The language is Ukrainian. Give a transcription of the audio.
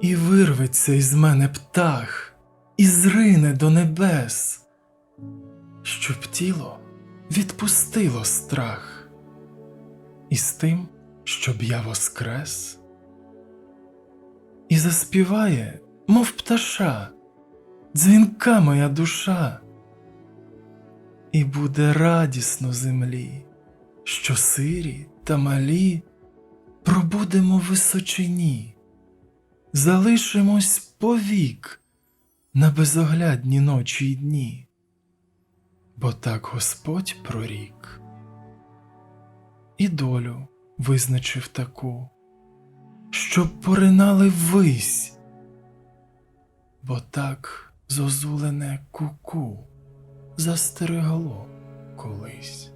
І вирветься із мене птах, і зрине до небес, щоб тіло відпустило страх, і з тим, щоб я воскрес, і заспіває, мов пташа, дзвінка моя душа, і буде радісно землі, що сирі та малі пробудемо в височині, залишимось повік на безоглядні ночі й дні, бо так Господь прорік і долю визначив таку, щоб поринали ввись, бо так зозулене куку застерегло колись.